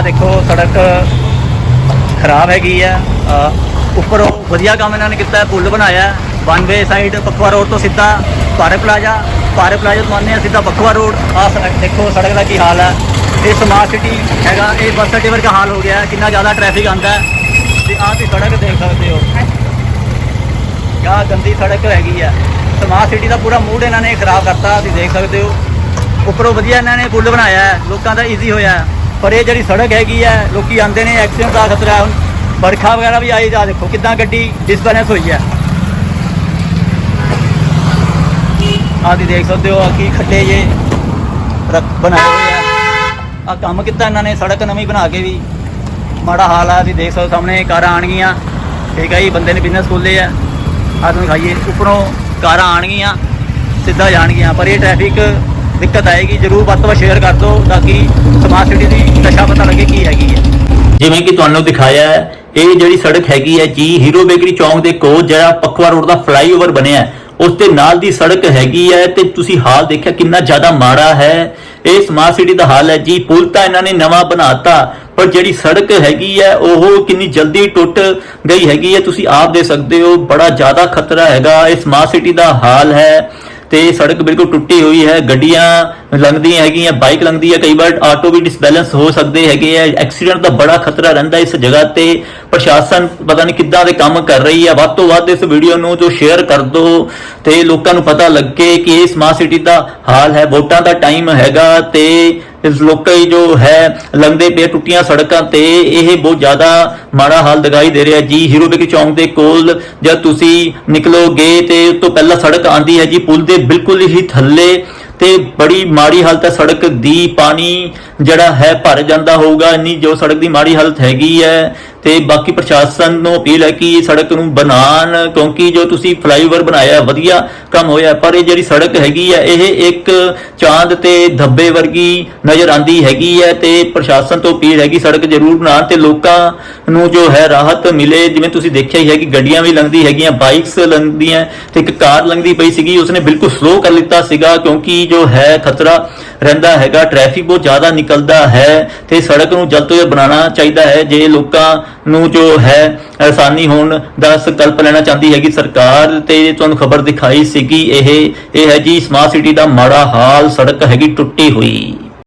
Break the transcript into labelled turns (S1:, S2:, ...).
S1: ਆਹ ਦੇਖੋ, ਸੜਕ ਖਰਾਬ ਹੈਗੀ ਆ। ਉੱਪਰੋਂ ਵਧੀਆ ਕੰਮ ਇਹਨਾਂ ਨੇ ਕੀਤਾ, ਪੁਲ ਬਣਾਇਆ। ਹੈ। One way side Pakhowal road ਤੋਂ ਸਿੱਧਾ ਪਾਰੇ ਪਲਾਜ਼ਾ। ਪਾਰੇ ਪਲਾਜ਼ਾ ਤੋਂ ਆਉਂਦੇ ਆ, ਸਿੱਧਾ ਪਕਵਾ ਰੋਡ ਆਹ ਦੇਖੋ, ਸੜਕ ਦਾ ਕੀ ਹਾਲ ਹੈ ਇਹ ਸਮਾਰਟ ਸਿਟੀ ਹੈਗਾ। ਇਹ ਬੱਸ ਅੱਡੇ ਵਰਗਾ ਹਾਲ ਹੋ ਗਿਆ। ਕਿੰਨਾ ਜ਼ਿਆਦਾ ਟ੍ਰੈਫਿਕ ਆਉਂਦਾ। ਹੈ ਤੇ ਆਹ ਤੁਸੀਂ ਸੜਕ ਦੇਖ ਸਕਦੇ ਹੋ। ਆਹ ਗੰਦੀ ਸੜਕ ਹੈਗੀ ਆ। ਸਮਾਰਟ ਸਿਟੀ ਦਾ ਪੂਰਾ ਮੂਡ ਇਹਨਾਂ ਨੇ ਖਰਾਬ ਕਰਤਾ, ਤੁਸੀਂ ਦੇਖ ਸਕਦੇ ਹੋ। ਉੱਪਰੋਂ ਵਧੀਆ ਇਹਨਾਂ ਨੇ ਪੁਲ ਬਣਾਇਆ। ਲੋਕਾਂ ਦਾ ਈਜ਼ੀ ਹੋਇਆ। ਪਰ ਇਹ ਜਿਹੜੀ ਸੜਕ ਹੈਗੀ ਹੈ ਲੋਕੀ ਆਉਂਦੇ ਨੇ ਐਕਸੀਡੈਂਟ ਦਾ ਖਤਰਾ ਹੁਣ ਵਰਖਾ ਵਗੈਰਾ ਵੀ ਆਈ ਜਾ ਦੇਖੋ ਕਿੱਦਾਂ ਗੱਡੀ ਡਿਸਬੈਲੈਂਸ ਹੋਈ ਹੈ ਆਹ ਦੇਖ ਸਕਦੇ ਹੋ ਆ ਕੀ ਖੱਡੇ ਜੇ ਬਣਾਏ ਹੋਏ ਆ। ਆ ਕੰਮ ਕੀਤਾ ਇਹਨਾਂ ਨੇ, ਸੜਕ ਨਵੀਂ ਬਣਾ ਕੇ ਵੀ। ਮਾੜਾ ਹਾਲ ਆ, ਤੁਸੀਂ ਦੇਖ ਸਕਦੇ ਹੋ ਸਾਹਮਣੇ ਕਾਰਾਂ ਆਣਗੀਆਂ ਠੀਕ ਹੈ ਜੀ, ਬੰਦੇ ਨੇ ਬਿਜ਼ਨਸ ਖੋਲੇ ਆ। ਆ ਤੁਹਾਨੂੰ ਖਾਈਏ ਉੱਪਰੋਂ ਕਾਰਾਂ ਆਣਗੀਆਂ ਸਿੱਧਾ ਜਾਣਗੀਆਂ, ਪਰ ਇਹ ਟ੍ਰੈਫਿਕ ਦਿੱਕਤ ਆਏਗੀ, ਜਰੂਰ ਵੱਧ ਤੋਂ ਸ਼ੇਅਰ ਕਰ ਦਿਓ ਤਾਂ ਕਿ ਸਮਾਰਟ ਸਿਟੀ ਦੀ ਦਸ਼ਾ ਪਤਾ ਲੱਗੇ ਕੀ ਹੈਗੀ ਹੈ।
S2: ਜਿਵੇਂ ਕਿ ਤੁਹਾਨੂੰ ਦਿਖਾਇਆ ਹੈ, ਇਹ ਜਿਹੜੀ ਸੜਕ ਹੈਗੀ ਹੈ ਜੀ, ਹੀਰੋ ਬੇਕਰੀ ਚੌਂਕ ਦੇ ਕੋਲ ਜਿਹੜਾ ਪਕਵਾ ਰੋਡ ਦਾ ਫਲਾਈਓਵਰ ਬਣਿਆ ਉਸ ਦੇ ਨਾਲ ਦੀ ਸੜਕ ਹੈਗੀ ਹੈ ਤੇ ਤੁਸੀਂ ਹਾਲ ਦੇਖਿਆ ਕਿੰਨਾ ਜ਼ਿਆਦਾ ਮਾੜਾ ਹੈ। ਇਹ ਸਮਾਰਟ ਸਿਟੀ ਦਾ ਹਾਲ ਹੈ ਜੀ, ਪੁਲ ਤਾਂ ਇਹਨਾਂ ਨੇ ਨਵਾਂ ਬਣਾਤਾ, ਪਰ ਜਿਹੜੀ ਸੜਕ ਹੈਗੀ ਹੈ, ਉਹ ਕਿੰਨੀ ਜਲਦੀ ਟੁੱਟ ਗਈ ਹੈਗੀ ਹੈ। ਤੁਸੀਂ ਆਪ ਦੇ ਸਕਦੇ ਹੋ, ਬੜਾ ਜ਼ਿਆਦਾ ਖਤਰਾ ਹੈਗਾ, ਇਹ ਸਮਾਰਟ ਸਿਟੀ ਦਾ ਹਾਲ ਹੈ। ਤੇ ਸੜਕ ਬਿਲਕੁਲ ਟੁੱਟੀ ਹੋਈ ਹੈ, ਗੱਡੀਆਂ ਲੰਘਦੀਆਂ ਹੈਗੀਆਂ ਬਾਈਕ ਲੰਘਦੀ ਹੈ, ਕਈ ਵਾਰ ਆਟੋ ਵੀ ਡਿਸਬੈਲੈਂਸ ਹੋ ਸਕਦੇ ਹੈਗੇ ਆ ਐਕਸੀਡੈਂਟ ਦਾ ਬੜਾ ਖਤਰਾ ਰਹਿੰਦਾ ਇਸ ਜਗ੍ਹਾ ਤੇ, ਪ੍ਰਸ਼ਾਸਨ ਪਤਾ ਨਹੀਂ ਕਿੱਦਾਂ ਦੇ ਕੰਮ ਕਰ ਰਹੀ ਹੈ, ਵੱਧ ਤੋਂ ਵੱਧ ਇਸ ਵੀਡੀਓ ਨੂੰ ਜੋ ਸ਼ੇਅਰ ਕਰ ਦਿਓ ਤੇ ਲੋਕਾਂ ਨੂੰ ਪਤਾ ਲੱਗੇ ਕਿ ਇਹ ਸਮਾਰਟ ਸਿਟੀ ਦਾ ਹਾਲ ਹੈ, ਵੋਟਾਂ ਦਾ ਟਾਈਮ ਹੈਗਾ ਤੇ ਇਸ ਲੋਕਾਂ ਜੋ ਹੈ, ਲੰਘਦੇ ਪਏ ਟੁੱਟੀਆਂ ਸੜਕਾਂ ਤੇ, ਇਹ ਬਹੁਤ ਜ਼ਿਆਦਾ ਮਾੜਾ ਹਾਲ ਦਿਖਾਈ ਦੇ ਰਿਹਾ ਜੀ। ਹੀਰੋਬਿਕ ਚੌਂਕ ਦੇ ਕੋਲ ਜਦ ਤੁਸੀਂ ਨਿਕਲੋਗੇ ਤੇ ਉਸ ਤੋਂ ਪਹਿਲਾਂ ਸੜਕ ਆਂਦੀ ਹੈ ਜੀ, ਪੁਲ ਦੇ ਬਿਲਕੁਲ ਹੀ ਥੱਲੇ ਤੇ ਬੜੀ ਮਾੜੀ ਹਾਲਤ ਹੈ। ਸੜਕ ਦੀ ਪਾਣੀ ਜਿਹੜਾ ਹੈ ਭਰ ਜਾਂਦਾ ਹੋਊਗਾ। ਇੰਨੀ ਜੋ ਸੜਕ ਦੀ ਮਾੜੀ ਹਾਲਤ ਹੈਗੀ ਹੈ ਤੇ ਬਾਕੀ ਪ੍ਰਸ਼ਾਸਨ ਨੂੰ ਅਪੀਲ ਹੈ ਕਿ ਸੜਕ ਨੂੰ ਬਣਾਉਣ, ਕਿਉਂਕਿ ਜੋ ਤੁਸੀਂ ਫਲਾਈਓਵਰ ਬਣਾਇਆ, ਵਧੀਆ ਕੰਮ ਹੋਇਆ, ਪਰ ਇਹ ਜਿਹੜੀ ਸੜਕ ਹੈਗੀ ਹੈ, ਇਹ ਇੱਕ ਚਾਂਦ ਤੇ ਧੱਬੇ ਵਰਗੀ ਨਜ਼ਰ ਆਂਦੀ ਹੈਗੀ ਹੈ ਤੇ ਪ੍ਰਸ਼ਾਸਨ ਤੋਂ ਅਪੀਲ ਹੈ ਕਿ ਸੜਕ ਜ਼ਰੂਰ ਬਣਾਉਣ ਤੇ ਲੋਕਾਂ ਨੂੰ ਜੋ ਹੈ ਰਾਹਤ ਮਿਲੇ। ਜਿਵੇਂ ਤੁਸੀਂ ਦੇਖਿਆ ਹੀ ਹੈ ਕਿ ਗੱਡੀਆਂ ਵੀ ਲੰਘਦੀ ਹੈਗੀਆਂ, ਬਾਈਕਸ ਲੰਘਦੀਆਂ, ਤੇ ਇੱਕ ਕਾਰ ਲੰਘਦੀ ਪਈ ਸੀਗੀ, ਉਸਨੇ ਬਿਲਕੁਲ ਸਲੋ ਕਰ ਲਿੱਤਾ ਸੀਗਾ, ਕਿਉਂਕਿ ਜੋ ਹੈ ਖਤਰਾ ਰਹਿੰਦਾ ਹੈਗਾ ਟ੍ਰੈਫਿਕ ਬਹੁਤ ਜ਼ਿਆਦਾ ਨਿਕਲਦਾ ਹੈ ਤੇ ਸੜਕ ਨੂੰ ਜਲਦ ਤੋਂ ਜਲਦ ਬਣਾਉਣਾ ਚਾਹੀਦਾ ਹੈ। ਜੇ ਲੋਕਾਂ ਨੂੰ ਜੋ ਹੈ ਆਸਾਨੀ ਹੋਣ ਦਾ ਸੰਕਲਪ ਲੈਣਾ ਚਾਹੁੰਦੀ ਹੈਗੀ ਸਰਕਾਰ ਤੇ ਤੁਹਾਨੂੰ ਖਬਰ ਦਿਖਾਈ ਸੀਗੀ ਇਹ ਇਹ ਹੈ ਜੀ ਸਮਾਰਟ ਸਿਟੀ ਦਾ ਮਾੜਾ ਹਾਲ, ਸੜਕ ਹੈਗੀ ਟੁੱਟੀ ਹੋਈ।